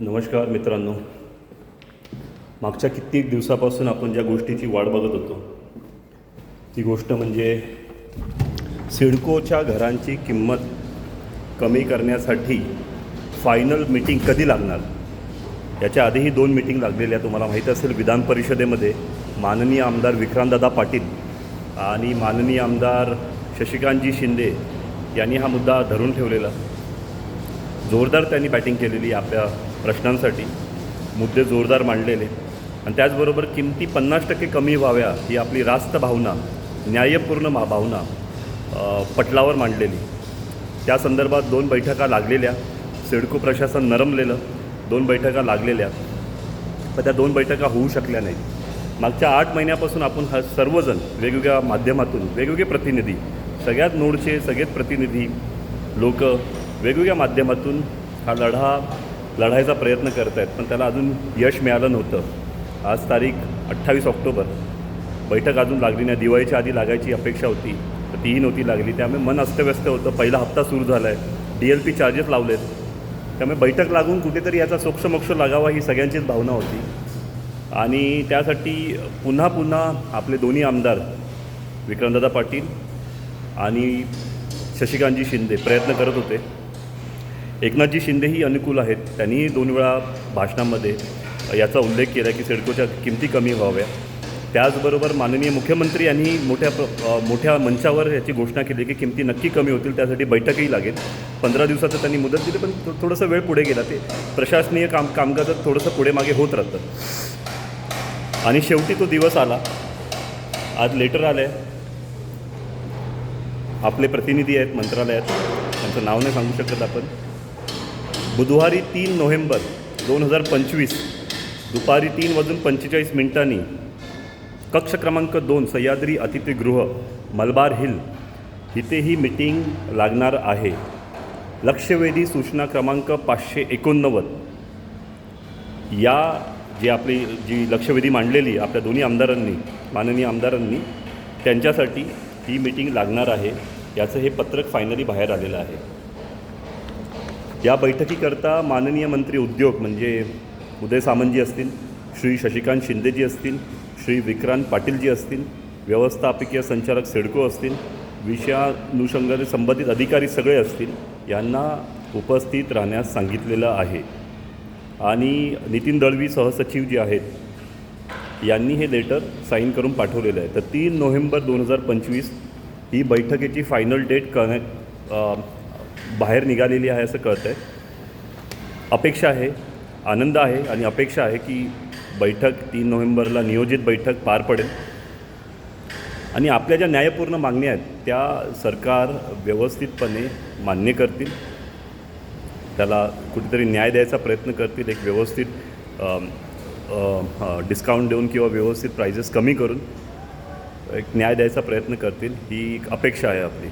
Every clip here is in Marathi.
नमस्कार मित्रांनो. मागच्या कित्येक दिवसापासून आपण ज्या गोष्टीची वाट बघत होतो ती गोष्ट म्हणजे सिडकोच्या घरांची किंमत कमी करण्यासाठी फायनल मीटिंग कधी लागणार? याच्या आधीही दोन मिटिंग लागलेल्या तुम्हाला माहीत असेल विधान परिषदेमध्ये माननीय आमदार विक्रांतदादा पाटील आणि माननीय आमदार शशिकांतजी शिंदे यांनी हा मुद्दा धरून ठेवलेला. जोरदार त्यांनी बॅटिंग केलेली आपल्या प्रश्नांसाठी मुद्दे जोरदार मांडलेले. आणि त्याचबरोबर किमती पन्नास टक्के कमी व्हाव्या ही आपली रास्त भावना न्यायपूर्ण मा भावना पटलावर मांडलेली. त्या संदर्भात दोन बैठका लागलेल्या. सिडको प्रशासन नरमलेलं. दोन बैठका लागलेल्या. पण त्या दोन बैठका होऊ शकल्या नाहीत. मागच्या आठ महिन्यापासून आपण हा सर्वजण वेगवेगळ्या माध्यमातून वेगवेगळे प्रतिनिधी सगळ्यात नोडचे सगळेच प्रतिनिधी लोक वेगवेगळ्या माध्यमातून हा लढा लढायचा प्रयत्न करत आहेत पण त्याला अजून यश मिळालं नव्हतं. आज तारीख अठ्ठावीस ऑक्टोबर. बैठक अजून लागली नाही. दिवाळीच्या आधी लागायची अपेक्षा होती तर तीही नव्हती लागली. त्यामुळे मन अस्तव्यस्त होतं. पहिला हप्ता सुरू झाला आहे डी एल पी चार्जेस लावलेत. त्यामुळे बैठक लागून कुठेतरी याचा सोक्षमोक्ष लागावा ही सगळ्यांचीच भावना होती. आणि त्यासाठी पुन्हा पुन्हा आपले दोन्ही आमदार विक्रमदादा पाटील आणि शशिकांतजी शिंदे प्रयत्न करत होते. एकनाथजी शिंदेही अनुकूल आहेत. त्यांनी दोन वेळा भाषणामध्ये याचा उल्लेख केला की सिडकोच्या किमती कमी व्हाव्या. त्याचबरोबर माननीय मुख्यमंत्री यांनी मोठ्या प्र- मोठ्या मंचावर याची घोषणा केली की किमती नक्की कमी होतील त्यासाठी बैठकही लागेल. पंधरा दिवसाचं त्यांनी मुदत दिली पण थोडंसं वेळ पुढे गेला. ते प्रशासनीय काम कामकाजात थोडंसं पुढे मागे होत राहतं. आणि शेवटी तो दिवस आला. आज लेटर आलं आहे आपले प्रतिनिधी आहेत मंत्रालयात. त्यांचं नाव नाही सांगू शकत आपण. बुधवारी तीन नोव्हेंबर दोन हजार पंचवीस दुपारी तीन वाजून पंचेचाळीस मिनिटांनी कक्ष क्रमांक दोन सह्याद्री अतिथीगृह मलबार हिल इथे ही मीटिंग लागणार आहे. लक्षवेधी सूचना क्रमांक पाचशे एकोणनव्वद. या जी आपली जी लक्षवेधी मांडलेली आपल्या दोन्ही आमदारांनी माननीय आमदारांनी त्यांच्यासाठी ही मीटिंग लागणार आहे. याचं हे पत्रक फायनली बाहेर आलेलं आहे. या बैठकीकरता माननीय मंत्री उद्योग म्हणजे उदय सामंतजी असतील श्री शशिकांत शिंदेजी असतील श्री विक्रांत पाटीलजी असतील व्यवस्थापकीय संचालक सिडको असतील विषयानुषंगाने संबंधित अधिकारी सगळे असतील यांना उपस्थित राहण्यास सांगितलेलं आहे. आणि नितीन दळवी सहसचिव जे आहेत यांनी हे लेटर साईन करून पाठवलेलं आहे. तर तीन नोव्हेंबर दोन हजार पंचवीस ही बैठकीची फायनल डेट कनेक्ट बाहेर निघालेली आहे असं कळतं आहे अपेक्षा आहे आनंद आहे आणि अपेक्षा आहे की बैठक तीन नोव्हेंबरला नियोजित बैठक पार पडेल. आणि आपल्या ज्या न्यायपूर्ण मागण्या आहेत त्या सरकार व्यवस्थितपणे मान्य करतील. त्याला कुठेतरी न्याय द्यायचा प्रयत्न करतील एक व्यवस्थित डिस्काउंट देऊन किंवा व्यवस्थित प्राइजेस कमी करून एक न्याय द्यायचा प्रयत्न करतील ही एक अपेक्षा आहे आपली.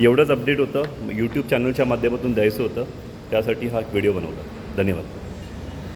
एवढंच अपडेट होतं. यूट्यूब चॅनलच्या माध्यमातून द्यायचं होतं. त्यासाठी हा व्हिडिओ बनवला. धन्यवाद.